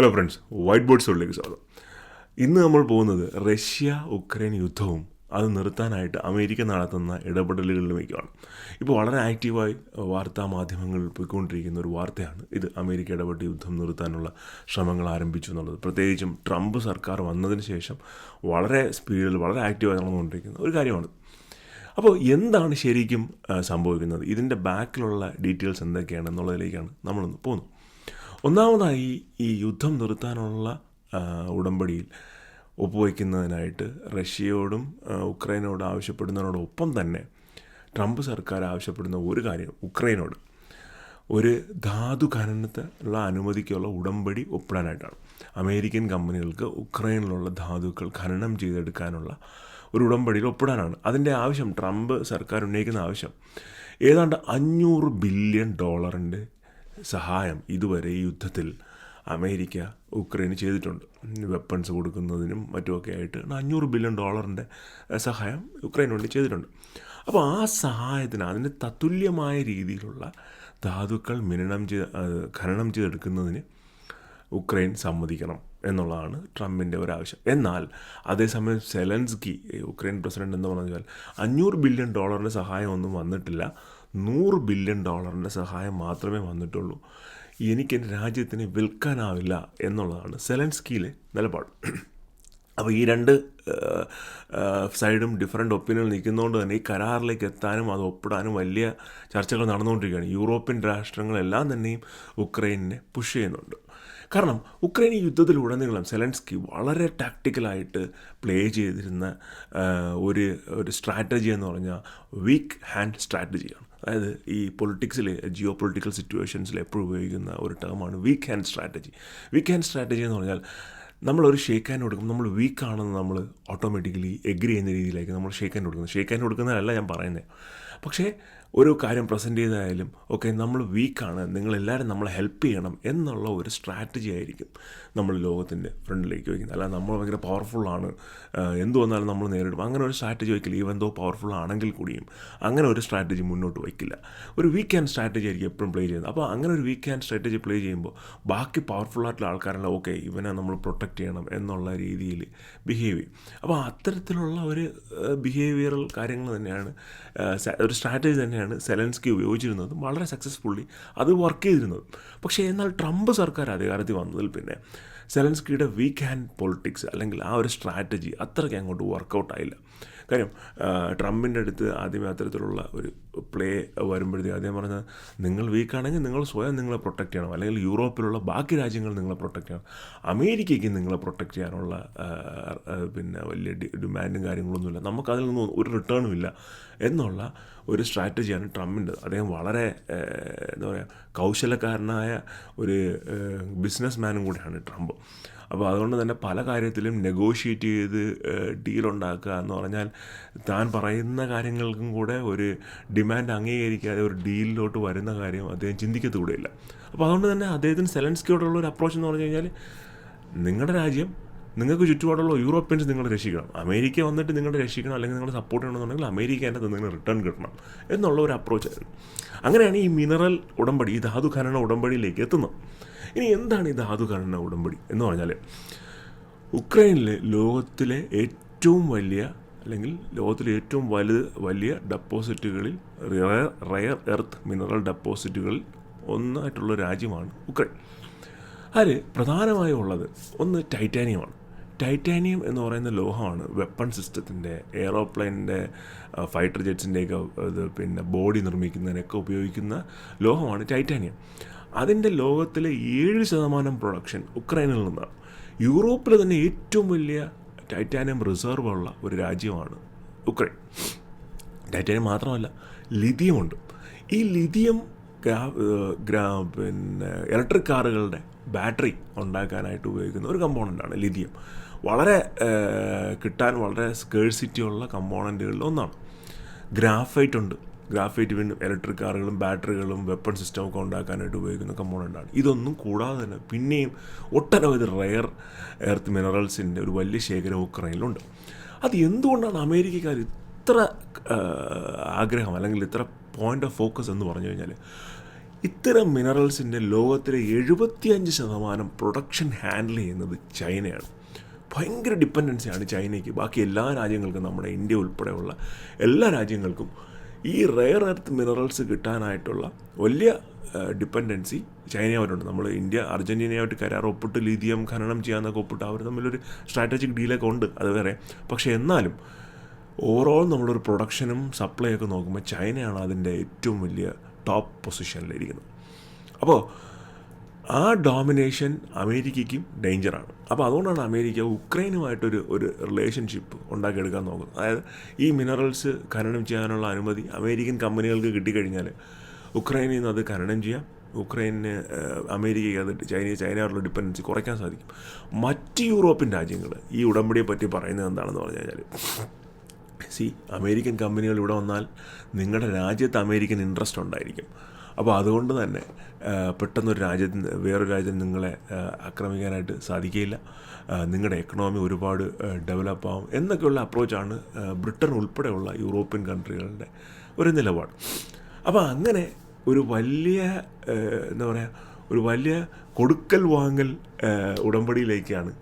Hello friends white board സ്റ്റോറിലേക്ക് സ്വാഗതം. ഇന്ന് നമ്മൾ പോകുന്നത് റഷ്യ ഉക്രൈൻ യുദ്ധവും അത് നിർത്താനായിട്ട് അമേരിക്ക നടത്തുന്ന ഇടപെടലുകളിലേക്കാണ് ഇപ്പോൾ വളരെ ആക്റ്റീവായി വാർത്താ മാധ്യമങ്ങളിൽ പോയിക്കൊണ്ടിരിക്കുന്ന ഒരു വാർത്തയാണ് ഇത്. അമേരിക്ക ഇടപെട്ട് യുദ്ധം നിർത്താനുള്ള ശ്രമങ്ങൾ ആരംഭിച്ചു എന്നുള്ളത്. പ്രത്യേകിച്ചും ട്രംപ് സർക്കാർ വന്നതിന് ശേഷം വളരെ സ്പീഡിൽ വളരെ ആക്റ്റീവായി നടന്നുകൊണ്ടിരിക്കുന്ന ഒരു കാര്യമാണ്. അപ്പോൾ എന്താണ് ശരിക്കും സംഭവിക്കുന്നത്? ഇതിന്റെ ബാക്കിലുള്ള ഡീറ്റെയിൽസ് എന്തൊക്കെയാണ് എന്നുള്ളതിലേക്കാണ് നമ്മളൊന്ന് പോകുന്നത്. ഒന്നാമതായി ഈ യുദ്ധം നിർത്താനുള്ള ഉടമ്പടിയിൽ ഒപ്പുവയ്ക്കുന്നതിനായിട്ട് റഷ്യയോടും ഉക്രൈനോടും ആവശ്യപ്പെടുന്നതിനോടൊപ്പം തന്നെ ട്രംപ് സർക്കാർ ആവശ്യപ്പെടുന്ന ഒരു കാര്യം ഉക്രൈനോട്. ഒരു ധാതു ഖനനത്തിനുള്ള അനുമതിക്കുള്ള ഉടമ്പടി ഒപ്പിടാനായിട്ടാണ്. അമേരിക്കൻ കമ്പനികൾക്ക് ഉക്രൈനിലുള്ള ധാതുക്കൾ ഖനനം ചെയ്തെടുക്കാനുള്ള ഒരു ഉടമ്പടിയിൽ ഒപ്പിടാനാണ്. അതിന്റെ ആവശ്യം ട്രംപ് സർക്കാർ ഉന്നയിക്കുന്ന ആവശ്യം ഏതാണ്ട് അഞ്ഞൂറ് ബില്യൺ ഡോളറിന്റെ സഹായം ഇതുവരെ ഈ യുദ്ധത്തിൽ അമേരിക്ക ഉക്രൈന് ചെയ്തിട്ടുണ്ട്. വെപ്പൺസ് കൊടുക്കുന്നതിനും മറ്റുമൊക്കെ ആയിട്ട് അഞ്ഞൂറ് ബില്യൺ ഡോളറിന്റെ സഹായം ഉക്രൈന് വേണ്ടി ചെയ്തിട്ടുണ്ട്. അപ്പോൾ ആ സഹായത്തിന് അതിന് തത്തുല്യമായ രീതിയിലുള്ള ധാതുക്കൾ മിനനം ചെയ്ത് ഖനനം ചെയ്തെടുക്കുന്നതിന് ഉക്രൈൻ സമ്മതിക്കണം എന്നുള്ളതാണ് ട്രംപിന്റെ ഒരാവശ്യം എന്നാൽ അതേസമയം സെലൻസ്കി ഉക്രൈൻ പ്രസിഡന്റ് എന്ന് പറഞ്ഞാൽ അഞ്ഞൂറ് ബില്യൺ ഡോളറിന്റെ സഹായം ഒന്നും വന്നിട്ടില്ല. നൂറ് ബില്യൺ ഡോളറിന്റെ സഹായം മാത്രമേ വന്നിട്ടുള്ളൂ. എനിക്ക് എന്റെ രാജ്യത്തിന് വിൽക്കാനാവില്ല എന്നുള്ളതാണ് സെലൻസ്കിയിലെ നിലപാട്. അപ്പോൾ ഈ രണ്ട് സൈഡും ഡിഫറെന്റ് ഒപ്പീനിയൻ നിൽക്കുന്നതുകൊണ്ട് തന്നെ ഈ കരാറിലേക്ക് എത്താനും അത് ഒപ്പിടാനും വലിയ ചർച്ചകൾ നടന്നുകൊണ്ടിരിക്കുകയാണ്. യൂറോപ്യൻ രാഷ്ട്രങ്ങളെല്ലാം തന്നെയും ഉക്രൈനെ പുഷ് ചെയ്യുന്നുണ്ട്. കാരണം ഉക്രൈൻ യുദ്ധത്തിലുടനീളം സെലൻസ്കി വളരെ ടാക്ടിക്കലായിട്ട് പ്ലേ ചെയ്തിരുന്ന ഒരു ഒരു സ്ട്രാറ്റജി എന്ന് പറഞ്ഞാൽ വീക്ക് ഹാൻഡ് സ്ട്രാറ്റജിയാണ് അതായത് ഈ പൊളിറ്റിക്സിൽ ജിയോ പൊളിറ്റിക്കൽ സിറ്റുവേഷൻസിൽ എപ്പോഴും ഉപയോഗിക്കുന്ന ഒരു ടേമാണ് weak hand strategy weak hand strategy എന്ന് പറഞ്ഞാൽ നമ്മളൊരു ഷേക്ക് ഹാൻഡ് കൊടുക്കും നമ്മൾ വീക്ക് ആണെന്ന് നമ്മൾ ഓട്ടോമാറ്റിക്കലി എഗ്രി ചെയ്യുന്ന രീതിയിലേക്ക് നമ്മൾ ഷേക്ക് ഹാൻഡ് കൊടുക്കുന്നത് ഷേക്ക് ഹാൻഡ് കൊടുക്കുന്നതല്ല ഞാൻ പറയുന്നത് പക്ഷേ ഒരു കാര്യം പ്രസന്റ് ചെയ്തായാലും ഓക്കെ നമ്മൾ വീക്കാണ് നിങ്ങളെല്ലാവരും നമ്മളെ ഹെൽപ്പ് ചെയ്യണം എന്നുള്ള ഒരു സ്ട്രാറ്റജി ആയിരിക്കും. നമ്മൾ ലോകത്തിന്റെ ഫ്രണ്ടിലേക്ക് വയ്ക്കുന്നത്. അല്ലാതെ നമ്മൾ ഭയങ്കര പവർഫുള്ളാണ് എന്ത് വന്നാലും നമ്മൾ നേരിടും. അങ്ങനെ ഒരു സ്ട്രാറ്റജി വയ്ക്കില്ല ഈവൻ ദോ പവർഫുൾ ആണെങ്കിൽ കൂടിയും അങ്ങനെ ഒരു സ്ട്രാറ്റജി മുന്നോട്ട് വയ്ക്കില്ല. ഒരു വീക്ക് ആൻഡ് സ്ട്രാറ്റജി ആയിരിക്കും എപ്പോഴും പ്ലേ ചെയ്യുന്നത്. അപ്പോൾ അങ്ങനെ ഒരു വീക്ക് ആൻഡ് സ്ട്രാറ്റജി പ്ലേ ചെയ്യുമ്പോൾ ബാക്കി പവർഫുൾ ആയിട്ടുള്ള ആൾക്കാരെല്ലാം ഓക്കെ ഇവനെ നമ്മൾ പ്രൊട്ടക്റ്റ് ചെയ്യണം എന്നുള്ള രീതിയിൽ ബിഹേവ് ചെയ്യും. അപ്പോൾ അത്തരത്തിലുള്ള ഒരു ബിഹേവിയറൽ കാര്യങ്ങൾ തന്നെയാണ് ഒരു സ്ട്രാറ്റജി തന്നെയാണ് സെലൻസ്കി ഉപയോഗിച്ചിരുന്നത് വളരെ സക്സസ്ഫുള്ളി അത് വർക്ക് ചെയ്തിരുന്നത്. പക്ഷേ എന്നാൽ ട്രംപ് സർക്കാർ അധികാരത്തിൽ വന്നതിൽ പിന്നെ സെലൻസ്കിയുടെ വീക്ക് ഹാൻഡ് പൊളിറ്റിക്സ് അല്ലെങ്കിൽ ആ ഒരു സ്ട്രാറ്റജി അത്രയ്ക്ക് അങ്ങോട്ട് വർക്കൗട്ട് ആയില്ല. കാര്യം ട്രംപിന്റെ അടുത്ത് ആദ്യമേ അത്തരത്തിലുള്ള ഒരു പ്ലേ വരുമ്പോഴത്തേക്ക് അദ്ദേഹം പറഞ്ഞത് നിങ്ങൾ വീക്കാണെങ്കിൽ നിങ്ങൾ സ്വയം നിങ്ങളെ പ്രൊട്ടക്റ്റ് ചെയ്യണം. അല്ലെങ്കിൽ യൂറോപ്പിലുള്ള ബാക്കി രാജ്യങ്ങൾ നിങ്ങളെ പ്രൊട്ടക്റ്റ് ചെയ്യണം. അമേരിക്കയ്ക്ക് നിങ്ങളെ പ്രൊട്ടക്റ്റ് ചെയ്യാനുള്ള പിന്നെ വലിയ ഡിമാൻഡും കാര്യങ്ങളൊന്നുമില്ല. നമുക്കതിൽ നിന്നും ഒരു റിട്ടേണും ഇല്ല. എന്നുള്ള ഒരു സ്ട്രാറ്റജിയാണ് ട്രംപിന്റെ അദ്ദേഹം വളരെ എന്താ പറയുക കൗശലക്കാരനായ ഒരു ബിസിനസ് മാനും കൂടിയാണ് ട്രംപ്. അപ്പോൾ അതുകൊണ്ട് തന്നെ പല കാര്യത്തിലും നെഗോഷിയേറ്റ് ചെയ്ത് ഡീലുണ്ടാക്കുക എന്ന് പറഞ്ഞാൽ താൻ പറയുന്ന കാര്യങ്ങൾക്കും കൂടെ ഒരു ഡിമാൻഡ് അംഗീകരിക്കാതെ ഒരു ഡീലിലോട്ട് വരുന്ന കാര്യം അദ്ദേഹം ചിന്തിക്കത്തുകൂടെയില്ല അപ്പോൾ അതുകൊണ്ട് തന്നെ അദ്ദേഹത്തിന് സെലൻസ്കിയോടുള്ള ഒരു അപ്രോച്ച് എന്ന് പറഞ്ഞു കഴിഞ്ഞാൽ നിങ്ങളുടെ രാജ്യം നിങ്ങൾക്ക് ചുറ്റുപാടുള്ള യൂറോപ്യൻസ് നിങ്ങൾ രക്ഷിക്കണം. അമേരിക്ക വന്നിട്ട് നിങ്ങളെ രക്ഷിക്കണം അല്ലെങ്കിൽ നിങ്ങൾ സപ്പോർട്ട് ചെയ്യണമെന്നുണ്ടെങ്കിൽ അമേരിക്ക അതിന്റെ നിങ്ങൾ റിട്ടേൺ കിട്ടണം എന്നുള്ള ഒരു അപ്രോച്ച് ആയിരുന്നു. അങ്ങനെയാണ് ഈ മിനറൽ ഉടമ്പടി ഈ ധാതു ഖനന ഉടമ്പടിയിലേക്ക് എത്തുന്നത്. ഇനി എന്താണ് ഈ ധാതു ഖനന ഉടമ്പടി എന്ന് പറഞ്ഞാൽ ഉക്രൈനിൽ ലോകത്തിലെ ഏറ്റവും വലിയ അല്ലെങ്കിൽ ലോകത്തിലെ ഏറ്റവും വലുത് വലിയ ഡെപ്പോസിറ്റുകളിൽ റയർ റയർ എർത്ത് മിനറൽ ഡെപ്പോസിറ്റുകളിൽ ഒന്നായിട്ടുള്ള രാജ്യമാണ് ഉക്രൈൻ. അതിൽ പ്രധാനമായും ഉള്ളത് ഒന്ന് ടൈറ്റാനിയമാണ് ടൈറ്റാനിയം എന്ന് പറയുന്ന ലോഹമാണ് വെപ്പൺ സിസ്റ്റത്തിന്റെ എയറോപ്ലെയിനിന്റെ ഫൈറ്റർ ജെറ്റ്സിന്റെയൊക്കെ ഇത് പിന്നെ ബോഡി നിർമ്മിക്കുന്നതിനൊക്കെ ഉപയോഗിക്കുന്ന ലോഹമാണ് ടൈറ്റാനിയം അതിന്റെ ലോകത്തിലെ ഏഴ് ശതമാനം പ്രൊഡക്ഷൻ ഉക്രൈനിൽ നിന്നാണ്. യൂറോപ്പിലെ തന്നെ ഏറ്റവും വലിയ ടൈറ്റാനിയം റിസർവ് ഉള്ള ഒരു രാജ്യമാണ് ഉക്രൈൻ. ടൈറ്റാനിയം മാത്രമല്ല ലിഥിയമുണ്ട് ഈ ലിഥിയം പിന്നെ ഇലക്ട്രിക് കാറുകളുടെ ബാറ്ററി ഉണ്ടാക്കാനായിട്ട് ഉപയോഗിക്കുന്ന ഒരു കമ്പോണന്റാണ് ലിഥിയം വളരെ കിട്ടാൻ വളരെ സ്കേഴ്സിറ്റി ഉള്ള കമ്പോണന്റുകളിൽ ഒന്നാണ്. ഗ്രാഫൈറ്റ് ഉണ്ട്. ഗ്രാഫൈറ്റ് വീണ്ടും ഇലക്ട്രിക് കാറുകളും ബാറ്ററികളും വെപ്പൺ സിസ്റ്റം ഒക്കെ ഉണ്ടാക്കാനായിട്ട് ഉപയോഗിക്കുന്ന കമ്പോണന്റാണ് ഇതൊന്നും കൂടാതെ തന്നെ പിന്നെയും ഒട്ടനവധി റയർ എർത്ത് മിനറൽസിന്റെ ഒരു വലിയ ശേഖരം ഉക്രൈനിലുണ്ട്. അത് എന്തുകൊണ്ടാണ് അമേരിക്കക്കാർ ഇത്ര ആഗ്രഹം അല്ലെങ്കിൽ ഇത്ര പോയിന്റ് ഓഫ് ഫോക്കസ് എന്ന് പറഞ്ഞു കഴിഞ്ഞാൽ ഇത്തരം മിനറൽസിന്റെ ലോകത്തിലെ എഴുപത്തിയഞ്ച് ശതമാനം പ്രൊഡക്ഷൻ ഹാൻഡിൽ ചെയ്യുന്നത് ചൈനയാണ്. ഭയങ്കര ഡിപ്പെൻഡൻസിയാണ് ചൈനയ്ക്ക്. ബാക്കി എല്ലാ രാജ്യങ്ങൾക്കും നമ്മുടെ ഇന്ത്യ ഉൾപ്പെടെയുള്ള എല്ലാ രാജ്യങ്ങൾക്കും ഈ റെയർ എർത്ത് മിനറൽസ് കിട്ടാനായിട്ടുള്ള വലിയ ഡിപ്പെൻഡൻസി ചൈനയുമായിട്ടുണ്ട്. നമ്മൾ ഇന്ത്യ അർജന്റീനയായിട്ട് കരാർ ഒപ്പിട്ട് ലിഥിയം ഖനനം ചെയ്യാമെന്നൊക്കെ ഒപ്പിട്ട് അവർ തമ്മിലൊരു സ്ട്രാറ്റജിക് ഡീലൊക്കെ ഉണ്ട്. അത് വേറെ. പക്ഷേ എന്നാലും ഓവറോൾ നമ്മളൊരു പ്രൊഡക്ഷനും സപ്ലൈ ഒക്കെ നോക്കുമ്പോൾ ചൈനയാണ് അതിന്റെ ഏറ്റവും വലിയ ടോപ്പ് പൊസിഷനിലിരിക്കുന്നത് അപ്പോൾ ആ ഡോമിനേഷൻ അമേരിക്കയ്ക്കും ഡേഞ്ചറാണ് അപ്പോൾ അതുകൊണ്ടാണ് അമേരിക്ക ഉക്രൈനുമായിട്ടൊരു ഒരു റിലേഷൻഷിപ്പ് ഉണ്ടാക്കിയെടുക്കാൻ നോക്കുന്നത്. അതായത് ഈ മിനറൽസ് ഖനനം ചെയ്യാനുള്ള അനുമതി അമേരിക്കൻ കമ്പനികൾക്ക് കിട്ടിക്കഴിഞ്ഞാൽ ഉക്രൈനിൽ നിന്ന് അത് ഖനനം ചെയ്യാം. ഉക്രൈനിന് അമേരിക്കയ്ക്ക് അത് ചൈന ചൈനയോടുള്ള ഡിപ്പെൻഡൻസി കുറയ്ക്കാൻ സാധിക്കും. മറ്റ് യൂറോപ്യൻ രാജ്യങ്ങൾ ഈ ഉടമ്പടിയെ പറ്റി പറയുന്നത് എന്താണെന്ന് പറഞ്ഞു കഴിഞ്ഞാൽ സി അമേരിക്കൻ കമ്പനികൾ ഇവിടെ വന്നാൽ നിങ്ങളുടെ രാജ്യത്ത് അമേരിക്കൻ ഇൻട്രസ്റ്റ് ഉണ്ടായിരിക്കും. അപ്പോൾ അതുകൊണ്ട് തന്നെ പെട്ടെന്നൊരു രാജ്യത്ത് വേറൊരു രാജ്യം നിങ്ങളെ ആക്രമിക്കാനായിട്ട് സാധിക്കില്ല നിങ്ങളുടെ എക്കണോമി ഒരുപാട് ഡെവലപ്പ് ആവും എന്നൊക്കെയുള്ള അപ്രോച്ചാണ് ബ്രിട്ടൻ ഉൾപ്പെടെയുള്ള യൂറോപ്യൻ കൺട്രികളുടെ ഒരു നിലപാട്. അപ്പോൾ അങ്ങനെ ഒരു വലിയ എന്താ പറയുക ഒരു വലിയ കൊടുക്കൽ വാങ്ങൽ ഉടമ്പടിയിലേക്കാണ്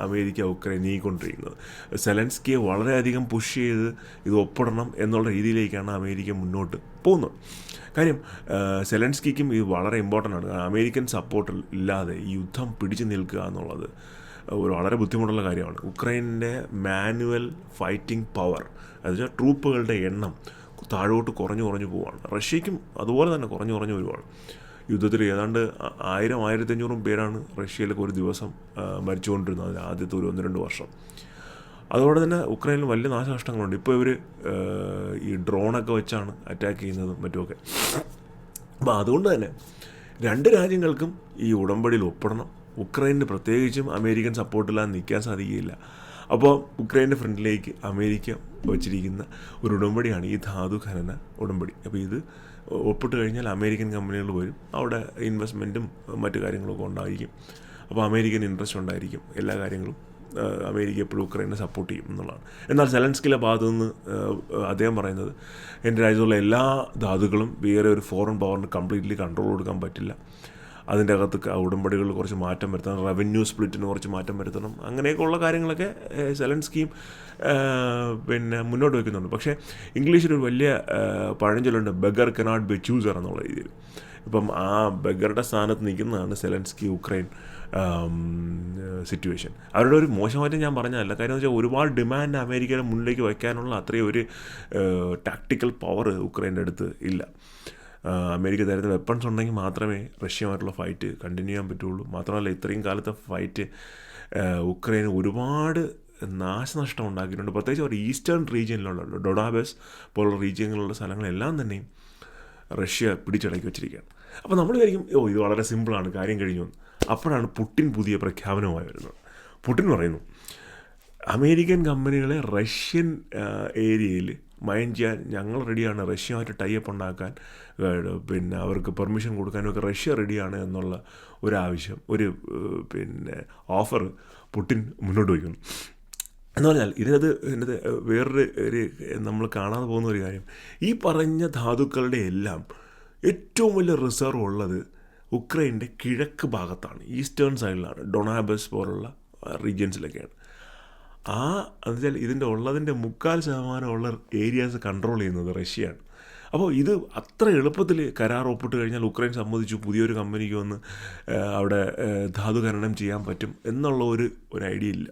അമേരിക്ക ഉക്രൈൻ നീങ്ങിക്കൊണ്ടിരിക്കുന്നത് സെലൻസ്കിയെ വളരെയധികം പുഷ് ചെയ്ത് ഇത് ഒപ്പിടണം എന്നുള്ള രീതിയിലേക്കാണ് അമേരിക്ക മുന്നോട്ട് പോകുന്നത്. കാര്യം സെലൻസ്കിക്കും ഇത് വളരെ ഇമ്പോർട്ടന്റ് ആണ്. അമേരിക്കൻ സപ്പോർട്ട് ഇല്ലാതെ ഈ യുദ്ധം പിടിച്ചു നിൽക്കുക എന്നുള്ളത് ഒരു വളരെ ബുദ്ധിമുട്ടുള്ള കാര്യമാണ്. ഉക്രൈനിന്റെ മാനുവൽ ഫൈറ്റിംഗ് പവർ എന്നുവെച്ചാൽ ട്രൂപ്പുകളുടെ എണ്ണം താഴോട്ട് കുറഞ്ഞു കുറഞ്ഞു പോവുകയാണ് റഷ്യയ്ക്കും അതുപോലെ തന്നെ കുറഞ്ഞു കുറഞ്ഞു വരുവാണ്. യുദ്ധത്തിൽ ഏതാണ്ട് ആയിരം ആയിരത്തഞ്ഞൂറും പേരാണ് റഷ്യയിലൊക്കെ ഒരു ദിവസം മരിച്ചുകൊണ്ടിരുന്നത് ആദ്യത്തെ ഒരു ഒന്ന് രണ്ട് വർഷം. അതുപോലെ തന്നെ ഉക്രൈനിൽ വലിയ നാശനഷ്ടങ്ങളുണ്ട്. ഇപ്പോൾ ഇവർ ഈ ഡ്രോണൊക്കെ വെച്ചാണ് അറ്റാക്ക് ചെയ്യുന്നതും മറ്റുമൊക്കെ. അപ്പോൾ അതുകൊണ്ട് തന്നെ രണ്ട് രാജ്യങ്ങൾക്കും ഈ ഉടമ്പടിയിൽ ഒപ്പിടണം. ഉക്രൈനിന് പ്രത്യേകിച്ചും അമേരിക്കൻ സപ്പോർട്ടില്ലാതെ നിൽക്കാൻ സാധിക്കുകയില്ല. അപ്പോൾ ഉക്രൈന്റെ ഫ്രണ്ടിലേക്ക് അമേരിക്ക വച്ചിരിക്കുന്ന ഒരു ഉടമ്പടിയാണ് ഈ ധാതു ഖനന ഉടമ്പടി. അപ്പോൾ ഇത് ഒപ്പിട്ട് കഴിഞ്ഞാൽ അമേരിക്കൻ കമ്പനികൾ വരും. അവിടെ ഇൻവെസ്റ്റ്മെന്റും മറ്റു കാര്യങ്ങളൊക്കെ ഉണ്ടായിരിക്കും. അപ്പോൾ അമേരിക്കൻ ഇൻട്രസ്റ്റ് ഉണ്ടായിരിക്കും. എല്ലാ കാര്യങ്ങളും അമേരിക്ക എപ്പോഴും ഉക്രൈനെ സപ്പോർട്ട് ചെയ്യും എന്നുള്ളതാണ്. എന്നാൽ സെലൻസ്കിലെ ഭാഗത്തു നിന്ന് അദ്ദേഹം പറയുന്നത് എന്റെ രാജ്യത്തുള്ള എല്ലാ ധാതുക്കളും വേറെ ഒരു ഫോറിൻ പവറിന് കംപ്ലീറ്റ്ലി കൺട്രോൾ കൊടുക്കാൻ പറ്റില്ല. അതിന്റെ അകത്ത് ഉടമ്പടികളിൽ കുറച്ച് മാറ്റം വരുത്തണം റവന്യൂ സ്പ്ലിറ്റിന് കുറച്ച് മാറ്റം വരുത്തണം അങ്ങനെയൊക്കെയുള്ള കാര്യങ്ങളൊക്കെ സെലൻ സ്കീം പിന്നെ മുന്നോട്ട് വയ്ക്കുന്നുണ്ട് പക്ഷേ ഇംഗ്ലീഷിലൊരു വലിയ പഴഞ്ചൊല്ലുണ്ട് ബഗർ കനാട്ട് ബി ചൂസർ എന്നുള്ള രീതിയിൽ. ഇപ്പം ആ ബഗറുടെ സ്ഥാനത്ത് നിൽക്കുന്നതാണ് സെലൻസ്കി ഉക്രൈൻ സിറ്റുവേഷൻ അവരുടെ ഒരു മോശമായിട്ട് ഞാൻ പറഞ്ഞതല്ല. കാര്യം എന്ന് വെച്ചാൽ ഒരുപാട് ഡിമാൻഡ് അമേരിക്കയുടെ മുന്നിലേക്ക് വയ്ക്കാനുള്ള അത്രയും ഒരു ടാക്ടിക്കൽ പവർ ഉക്രൈന്റെ അടുത്ത് ഇല്ല. അമേരിക്ക തരുന്ന വെപ്പൺസ് ഉണ്ടെങ്കിൽ മാത്രമേ റഷ്യയുമായിട്ടുള്ള ഫൈറ്റ് കണ്ടിന്യൂ ചെയ്യാൻ പറ്റുള്ളൂ. മാത്രമല്ല ഇത്രയും കാലത്തെ ഫൈറ്റ് ഉക്രൈന് ഒരുപാട് നാശനഷ്ടം ഉണ്ടാക്കിയിട്ടുണ്ട്. പ്രത്യേകിച്ച് അവർ ഈസ്റ്റേൺ റീജിയനിലുള്ള ഡൊഡാബസ് പോലുള്ള റീജിയനിലുള്ള സ്ഥലങ്ങളെല്ലാം തന്നെയും റഷ്യ പിടിച്ചടക്കി വെച്ചിരിക്കുകയാണ്. അപ്പോൾ നമ്മൾ വിചാരിക്കും ഓ ഇത് വളരെ സിമ്പിളാണ് കാര്യം കഴിഞ്ഞു. അപ്പോഴാണ് പുട്ടിൻ പുതിയ പ്രഖ്യാപനവുമായി വരുന്നത്. പുട്ടിൻ പറയുന്നു അമേരിക്കൻ കമ്പനികളെ റഷ്യൻ ഏരിയയിൽ മൈൻഡ് ചെയ്യാൻ ഞങ്ങൾ റെഡിയാണ് റഷ്യയുമായിട്ട് ടൈപ്പ് ഉണ്ടാക്കാൻ. പിന്നെ അവർക്ക് പെർമിഷൻ കൊടുക്കാനൊക്കെ റഷ്യ റെഡിയാണ് എന്നുള്ള ഒരു ആവശ്യം ഒരു പിന്നെ ഓഫർ പുട്ടിൻ മുന്നോട്ട് വയ്ക്കുന്നു. എന്ന് പറഞ്ഞാൽ ഇതിനകത്ത് ഇതിനകത്ത് വേറൊരു ഒരു നമ്മൾ കാണാതെ പോകുന്ന ഒരു കാര്യം. ഈ പറഞ്ഞ ധാതുക്കളുടെ എല്ലാം ഏറ്റവും വലിയ റിസർവ് ഉള്ളത് ഉക്രൈന്റെ കിഴക്ക് ഭാഗത്താണ് ഈസ്റ്റേൺ സൈഡിലാണ് ഡൊണാബസ് പോലുള്ള റീജിയൻസിലൊക്കെയാണ് ആ എന്നുവെച്ചാൽ ഇതിന്റെ ഉള്ളതിന്റെ മുക്കാൽ ശതമാനം ഉള്ള ഏരിയാസ് കൺട്രോൾ ചെയ്യുന്നത് റഷ്യയാണ്. അപ്പോൾ ഇത് അത്ര എളുപ്പത്തിൽ കരാർ ഒപ്പിട്ട് കഴിഞ്ഞാൽ ഉക്രൈൻ സമ്മതിച്ചു പുതിയൊരു കമ്പനിക്ക് വന്ന് അവിടെ ധാതു ഖനനം ചെയ്യാൻ പറ്റും എന്നുള്ള ഒരു ഒരു ഐഡിയ ഇല്ല.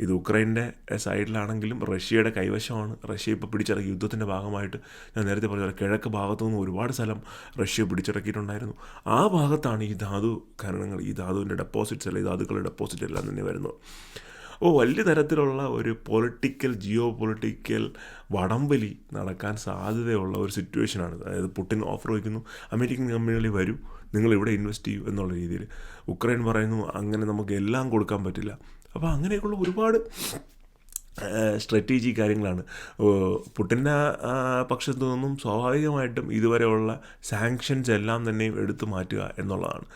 ഇത് ഉക്രൈന്റെ സൈഡിലാണെങ്കിലും റഷ്യയുടെ കൈവശമാണ്. റഷ്യ ഇപ്പോൾ പിടിച്ചടക്കി യുദ്ധത്തിന്റെ ഭാഗമായിട്ട് ഞാൻ നേരത്തെ പറഞ്ഞ കിഴക്ക് ഭാഗത്തു നിന്ന് ഒരുപാട് സ്ഥലം റഷ്യ പിടിച്ചടക്കിയിട്ടുണ്ടായിരുന്നു ആ ഭാഗത്താണ് ഈ ധാതു ഖനനങ്ങൾ ഈ ധാതുവിന്റെ ഡെപ്പോസിറ്റ്സ് അല്ല ഈ ധാതുക്കളുടെ ഡെപ്പോസിറ്റ് എല്ലാം തന്നെ വരുന്നത്. അപ്പോൾ വലിയ തരത്തിലുള്ള ഒരു പൊളിറ്റിക്കൽ ജിയോ പൊളിറ്റിക്കൽ വടംവലി നടക്കാൻ സാധ്യതയുള്ള ഒരു സിറ്റുവേഷനാണ് അതായത് പുട്ടിൻ ഓഫർ വയ്ക്കുന്നു അമേരിക്കൻ കമ്പനികളിൽ വരൂ നിങ്ങൾ ഇവിടെ ഇൻവെസ്റ്റ് ചെയ്യൂ എന്നുള്ള രീതിയിൽ. ഉക്രൈൻ പറയുന്നു അങ്ങനെ നമുക്ക് എല്ലാം കൊടുക്കാൻ പറ്റില്ല. അപ്പോൾ അങ്ങനെയൊക്കെയുള്ള ഒരുപാട് സ്ട്രാറ്റജി കാര്യങ്ങളാണ്. പുട്ടിന്റെ പക്ഷത്തു നിന്നും സ്വാഭാവികമായിട്ടും ഇതുവരെയുള്ള സാങ്ഷൻസ് എല്ലാം തന്നെയും എടുത്തു മാറ്റുക എന്നുള്ളതാണ്.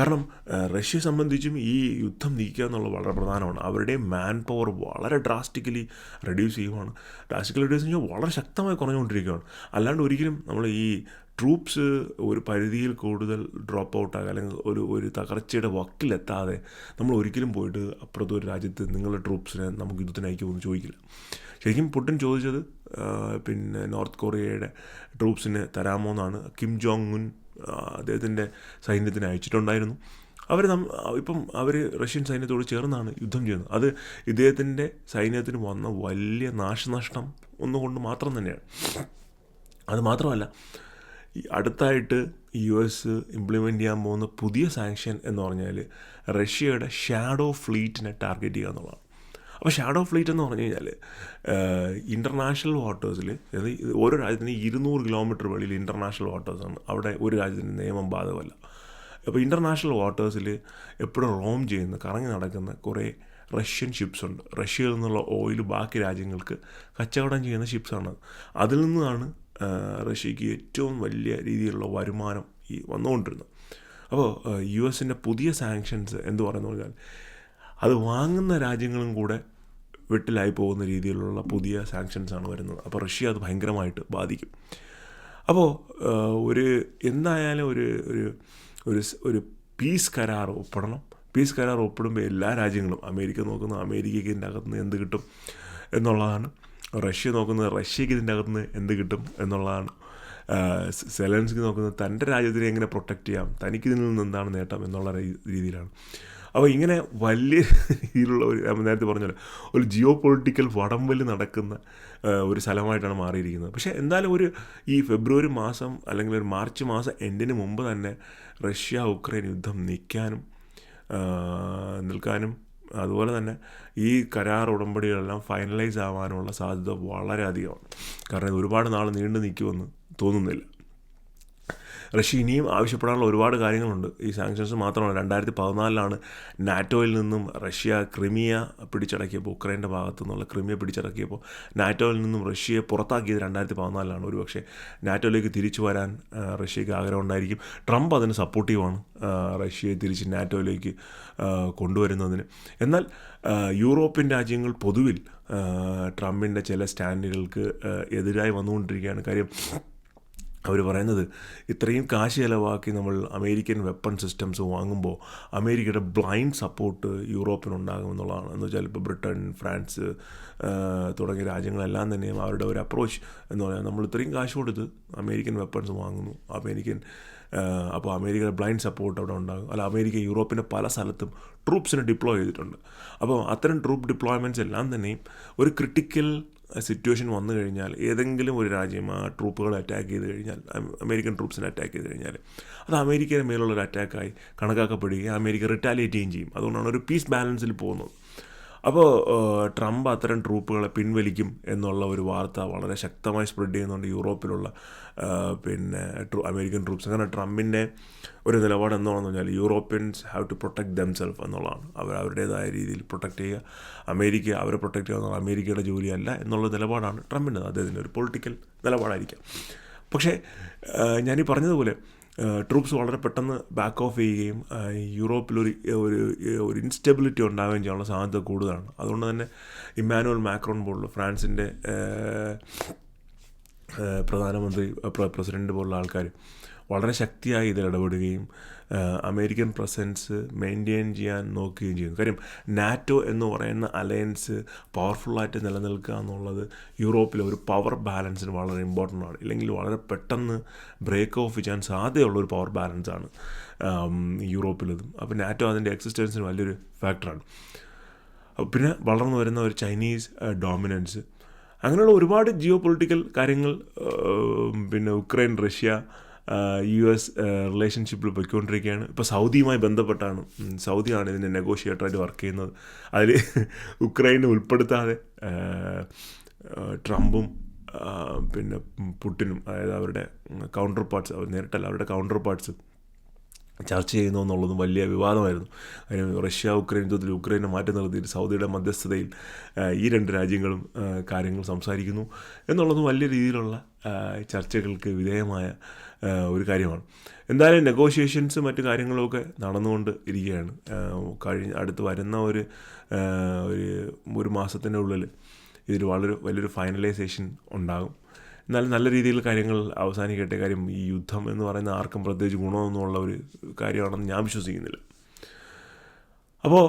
കാരണം റഷ്യയെ സംബന്ധിച്ചും ഈ യുദ്ധം നീക്കുക എന്നുള്ളത് വളരെ പ്രധാനമാണ്. അവരുടെ മാൻ പവർ വളരെ ഡ്രാസ്റ്റിക്കലി റെഡ്യൂസ് ചെയ്യുവാണ്. ഡ്രാസ്റ്റിക്കലി റെഡ്യൂസ് ചെയ്യുമ്പോൾ വളരെ ശക്തമായി കുറഞ്ഞുകൊണ്ടിരിക്കുകയാണ്. അല്ലാണ്ട് ഒരിക്കലും നമ്മൾ ഈ ട്രൂപ്സ് ഒരു പരിധിയിൽ കൂടുതൽ ഡ്രോപ്പ് ഔട്ടാകുക അല്ലെങ്കിൽ ഒരു ഒരു തകർച്ചയുടെ വക്കിലെത്താതെ നമ്മൾ ഒരിക്കലും പോയിട്ട് അപ്പുറത്തെ ഒരു രാജ്യത്ത് നിങ്ങളുടെ ട്രൂപ്സിനെ നമുക്ക് യുദ്ധത്തിന് അയക്കുമെന്ന് ചോദിക്കില്ല. ശരിക്കും പുട്ടിൻ ചോദിച്ചത് പിന്നെ നോർത്ത് കൊറിയയുടെ ട്രൂപ്സിന് തരാമോ എന്നാണ്. കിം ജോങ് ഉൻ അദ്ദേഹത്തിന്റെ സൈന്യത്തിന് അയച്ചിട്ടുണ്ടായിരുന്നു. അവർ ഇപ്പം അവർ റഷ്യൻ സൈന്യത്തോട് ചേർന്നാണ് യുദ്ധം ചെയ്യുന്നത്. അത് ഇദ്ദേഹത്തിന്റെ സൈന്യത്തിന് വന്ന വലിയ നാശനഷ്ടം ഒന്നുകൊണ്ട് മാത്രം തന്നെയാണ്. അത് മാത്രമല്ല ഈ അടുത്തായിട്ട് യു എസ് ഇംപ്ലിമെന്റ് ചെയ്യാൻ പോകുന്ന പുതിയ സാങ്ഷൻ എന്ന് പറഞ്ഞാൽ റഷ്യയുടെ ഷാഡോ ഫ്ലീറ്റിനെ ടാർഗറ്റ് ചെയ്യുക എന്നുള്ളതാണ്. അപ്പോൾ ഷാഡോ ഫ്ലീറ്റ് എന്ന് പറഞ്ഞു കഴിഞ്ഞാൽ ഇന്റർനാഷണൽ വാട്ടേഴ്സിൽ അതായത് ഓരോ രാജ്യത്തിന് ഇരുന്നൂറ് കിലോമീറ്റർ വെളിയിൽ ഇന്റർനാഷണൽ വാട്ടേഴ്സാണ് അവിടെ ഒരു രാജ്യത്തിന്റെ നിയമം ബാധകമല്ല. അപ്പോൾ ഇന്റർനാഷണൽ വാട്ടേഴ്സിൽ എപ്പോഴും റോം ചെയ്യുന്ന കറങ്ങി നടക്കുന്ന കുറേ റഷ്യൻ ഷിപ്സ് ഉണ്ട്. റഷ്യയിൽ നിന്നുള്ള ഓയിൽ ബാക്കി രാജ്യങ്ങൾക്ക് കച്ചവടം ചെയ്യുന്ന ഷിപ്സാണ് അതിൽ നിന്നാണ് റഷ്യക്ക് ഏറ്റവും വലിയ രീതിയിലുള്ള വരുമാനം ഈ വന്നുകൊണ്ടിരുന്നത്. അപ്പോൾ യു എസിന്റെ പുതിയ സാങ്ഷൻസ് എന്ന് പറയുന്നത് പറഞ്ഞാൽ അത് വാങ്ങുന്ന രാജ്യങ്ങളും കൂടെ വെട്ടിലായി പോകുന്ന രീതിയിലുള്ള പുതിയ ആണ് വരുന്നത്. അപ്പോൾ റഷ്യ അത് ഭയങ്കരമായിട്ട് ബാധിക്കും. അപ്പോൾ ഒരു എന്തായാലും ഒരു ഒരു ഒരു ഒരു പീസ് കരാർ ഒപ്പിടണം. പീസ് കരാർ ഒപ്പിടുമ്പോൾ എല്ലാ രാജ്യങ്ങളും അമേരിക്ക നോക്കുന്ന അമേരിക്കയ്ക്ക് ഇതിന്റെ അകത്ത് നിന്ന് എന്ത് കിട്ടും എന്നുള്ളതാണ്. റഷ്യ നോക്കുന്നത് റഷ്യക്ക് ഇതിന്റെ അകത്ത് നിന്ന് എന്ത് കിട്ടും എന്നുള്ളതാണ്. സെലൻസ്കി നോക്കുന്നത് തന്റെ രാജ്യത്തിനെ എങ്ങനെ പ്രൊട്ടക്റ്റ് ചെയ്യാം തനിക്കിതിൽ നിന്ന് എന്താണ് നേട്ടം എന്നുള്ള രീതിയിലാണ്. അപ്പോൾ ഇങ്ങനെ വലിയ രീതിയിലുള്ള ഒരു നേരത്തെ പറഞ്ഞല്ലോ ഒരു ജിയോ പൊളിറ്റിക്കൽ വടംവലി നടക്കുന്ന ഒരു സ്ഥലമായിട്ടാണ് മാറിയിരിക്കുന്നത്. പക്ഷേ എന്തായാലും ഒരു ഈ ഫെബ്രുവരി മാസം അല്ലെങ്കിൽ ഒരു മാർച്ച് മാസം എൻഡിന് മുമ്പ് തന്നെ റഷ്യ ഉക്രൈൻ യുദ്ധം നിൽക്കാനും നിൽക്കാനും അതുപോലെ തന്നെ ഈ കരാർ ഉടമ്പടികളെല്ലാം ഫൈനലൈസ് ആവാനുള്ള സാധ്യത വളരെ അധികമാണ് കാരണം ഒരുപാട് നാൾ നീണ്ടു നിൽക്കുമെന്ന് തോന്നുന്നില്ല. റഷ്യ ഇനിയും ആവശ്യപ്പെടാനുള്ള ഒരുപാട് കാര്യങ്ങളുണ്ട്. ഈ സാങ്ഷൻസ് മാത്രമല്ല രണ്ടായിരത്തി പതിനാലിലാണ് നാറ്റോയിൽ നിന്നും റഷ്യ ക്രിമിയ പിടിച്ചടക്കിയപ്പോൾ ഉക്രൈന്റെ ഭാഗത്തു നിന്നുള്ള ക്രിമിയ പിടിച്ചടക്കിയപ്പോൾ നാറ്റോയിൽ നിന്നും റഷ്യയെ പുറത്താക്കിയത് രണ്ടായിരത്തി പതിനാലിലാണ് ഒരുപക്ഷെ നാറ്റോയിലേക്ക് തിരിച്ചു വരാൻ റഷ്യക്ക് ആഗ്രഹം ഉണ്ടായിരിക്കും. ട്രംപ് അതിന് സപ്പോർട്ടീവാണ് റഷ്യയെ തിരിച്ച് നാറ്റോയിലേക്ക് കൊണ്ടുവരുന്നതിന്. എന്നാൽ യൂറോപ്യൻ രാജ്യങ്ങൾ പൊതുവിൽ ട്രംപിന്റെ ചില സ്റ്റാൻഡുകൾക്ക് എതിരായി വന്നുകൊണ്ടിരിക്കുകയാണ്. കാര്യം അവർ പറയുന്നത് ഇത്രയും കാശ് ചിലവാക്കി നമ്മൾ അമേരിക്കൻ വെപ്പൺ സിസ്റ്റംസ് വാങ്ങുമ്പോൾ അമേരിക്കയുടെ ബ്ലൈൻഡ് സപ്പോർട്ട് യൂറോപ്പിനുണ്ടാകുമെന്നുള്ളതാണ്. എന്ന് വെച്ചാൽ ഇപ്പോൾ ബ്രിട്ടൻ ഫ്രാൻസ് തുടങ്ങിയ രാജ്യങ്ങളെല്ലാം തന്നെയും അവരുടെ ഒരു അപ്രോച്ച് എന്ന് പറയുന്നത് നമ്മൾ ഇത്രയും കാശ് കൊടുത്ത് അമേരിക്കൻ വെപ്പൺസ് വാങ്ങുന്നു. അമേരിക്കൻ അപ്പോൾ അമേരിക്കയുടെ ബ്ലൈൻഡ് സപ്പോർട്ട് അവിടെ ഉണ്ടാകും. അല്ല അമേരിക്ക യൂറോപ്പിന്റെ പല സ്ഥലത്തും ട്രൂപ്സിനെ ഡിപ്ലോയ് ചെയ്തിട്ടുണ്ട്. അപ്പോൾ അത്തരം ട്രൂപ്പ് ഡിപ്ലോയ്മെന്റ്സ് എല്ലാം തന്നെയും ഒരു ക്രിട്ടിക്കൽ സിറ്റുവേഷൻ വന്നു കഴിഞ്ഞാൽ ഏതെങ്കിലും ഒരു രാജ്യം ആ ട്രൂപ്പുകളെ അറ്റാക്ക് ചെയ്ത് കഴിഞ്ഞാൽ അമേരിക്കൻ ട്രൂപ്സിനെ അറ്റാക്ക് ചെയ്ത് കഴിഞ്ഞാൽ അത് അമേരിക്കയുടെ മേലുള്ള ഒരു അറ്റാക്കായി കണക്കാക്കപ്പെടുകയും അമേരിക്ക റിറ്റാലിയേറ്റ് ചെയ്യും. അതുകൊണ്ടാണ് ഒരു പീസ് ബാലൻസിൽ പോകുന്നത്. അപ്പോൾ ട്രംപ് അത്തരം ട്രൂപ്പുകളെ പിൻവലിക്കും എന്നുള്ള ഒരു വാർത്ത വളരെ ശക്തമായി സ്പ്രെഡ് ചെയ്യുന്നുണ്ട് യൂറോപ്പിലുള്ള പിന്നെ ട്രൂ അമേരിക്കൻ ട്രൂപ്പ്സ് അങ്ങനെ ട്രംപിന്റെ ഒരു നിലപാട് എന്താണെന്ന് പറഞ്ഞാൽ Europeans have to protect themself എന്നുള്ളതാണ്. അവർ അവരുടേതായ രീതിയിൽ പ്രൊട്ടക്റ്റ് ചെയ്യുക അമേരിക്ക അവരെ പ്രൊട്ടക്റ്റ് ചെയ്യുക എന്നുള്ള അമേരിക്കയുടെ ജോലിയല്ല എന്നുള്ള നിലപാടാണ് ട്രംപിന്റെ അദ്ദേഹത്തിന്റെ ഒരു പൊളിറ്റിക്കൽ നിലപാടായിരിക്കാം. പക്ഷേ ഞാനീ പറഞ്ഞതുപോലെ ട്രൂപ്സ് വളരെ പെട്ടെന്ന് ബാക്ക് ഓഫ് ചെയ്യുകയും യൂറോപ്പിൽ ഒരു ഒരു ഇൻസ്റ്റെബിലിറ്റി ഉണ്ടാവുകയും ചെയ്യാനുള്ള സാധ്യത കൂടുതലാണ്. അതുകൊണ്ട് തന്നെ ഇമ്മാനുവൽ മാക്രോൺ പോലുള്ള ഫ്രാൻസിന്റെ പ്രധാനമന്ത്രി പ്രസിഡന്റ് പോലുള്ള ആൾക്കാർ വളരെ ശക്തിയായി ഇതിൽ ഇടപെടുകയും അമേരിക്കൻ പ്രസൻസ് മെയിന്റെയിൻ ചെയ്യാൻ നോക്കുകയും ചെയ്യും. കാര്യം നാറ്റോ എന്ന് പറയുന്ന അലയൻസ് പവർഫുള്ളായിട്ട് നിലനിൽക്കുക എന്നുള്ളത് യൂറോപ്പിലെ ഒരു പവർ ബാലൻസിന് വളരെ ഇമ്പോർട്ടന്റ് ആണ്. ഇല്ലെങ്കിൽ വളരെ പെട്ടെന്ന് ബ്രേക്ക് ഓഫ് ചെയ്യാൻ സാധ്യതയുള്ള ഒരു പവർ ബാലൻസ് ആണ് യൂറോപ്പിലതും. അപ്പോൾ നാറ്റോ അതിന്റെ എക്സിസ്റ്റൻസിന് വലിയൊരു ഫാക്ടറാണ് പിന്നെ വളർന്നു വരുന്ന ഒരു ചൈനീസ് ഡോമിനൻസ് അങ്ങനെയുള്ള ഒരുപാട് ജിയോ പൊളിറ്റിക്കൽ കാര്യങ്ങൾ പിന്നെ ഉക്രൈൻ റഷ്യ യു എസ് റിലേഷൻഷിപ്പിൽ പോയിക്കൊണ്ടിരിക്കുകയാണ് ഇപ്പോൾ സൗദിയുമായി ബന്ധപ്പെട്ടാണ്. സൗദിയാണ് ഇതിന്റെ നെഗോഷിയേറ്ററായിട്ട് വർക്ക് ചെയ്യുന്നത്. അതിൽ ഉക്രൈനെ ഉൾപ്പെടുത്താതെ ട്രംപും പിന്നെ പുട്ടിനും അതായത് അവരുടെ കൗണ്ടർ പാർട്സ് നേരിട്ടല്ല അവരുടെ കൗണ്ടർ പാർട്സ് ചർച്ച ചെയ്യുന്നു എന്നുള്ളതും വലിയ വിവാദമായിരുന്നു. റഷ്യ ഉക്രൈൻ യുദ്ധത്തിൽ ഉക്രൈനെ മാറ്റി നിർത്തിയിട്ട് സൗദിയുടെ മധ്യസ്ഥതയിൽ ഈ രണ്ട് രാജ്യങ്ങളും കാര്യങ്ങൾ സംസാരിക്കുന്നു എന്നുള്ളതും വലിയ രീതിയിലുള്ള ചർച്ചകൾക്ക് വിധേയമായ ഒരു കാര്യമാണ്. എന്തായാലും നെഗോഷിയേഷൻസ് മറ്റു കാര്യങ്ങളുമൊക്കെ നടന്നുകൊണ്ട് ഇരിക്കുകയാണ്. കഴിഞ്ഞ അടുത്ത് വരുന്ന ഒരു ഒരു ഒരു മാസത്തിന്റെ ഉള്ളിൽ ഇതിൽ വളരെ വലിയൊരു ഫൈനലൈസേഷൻ ഉണ്ടാകും. എന്നാലും നല്ല രീതിയിൽ കാര്യങ്ങൾ അവസാനിക്കട്ടെ. കാര്യം ഈ യുദ്ധം എന്ന് പറയുന്ന ആർക്കും പ്രത്യേകിച്ച് ഗുണമൊന്നുമുള്ള ഒരു കാര്യമാണെന്ന് ഞാൻ വിശ്വസിക്കുന്നില്ല. അപ്പോൾ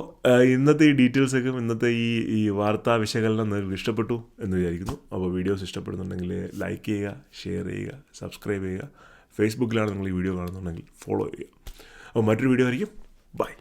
ഇന്നത്തെ ഈ ഡീറ്റെയിൽസൊക്കെ ഇന്നത്തെ ഈ ഈ വാർത്താ വിശകലനം നിങ്ങൾക്ക് ഇഷ്ടപ്പെട്ടു എന്ന് വിചാരിക്കുന്നു. അപ്പോൾ വീഡിയോസ് ഇഷ്ടപ്പെടുന്നുണ്ടെങ്കിൽ ലൈക്ക് ചെയ്യുക ഷെയർ ചെയ്യുക സബ്സ്ക്രൈബ് ചെയ്യുക. ഫേസ്ബുക്കിലാണ് നിങ്ങൾ ഈ വീഡിയോ കാണുന്നുണ്ടെങ്കിൽ ഫോളോ ചെയ്യുക. അപ്പോൾ മറ്റൊരു വീഡിയോ ആയിരിക്കും. ബൈ.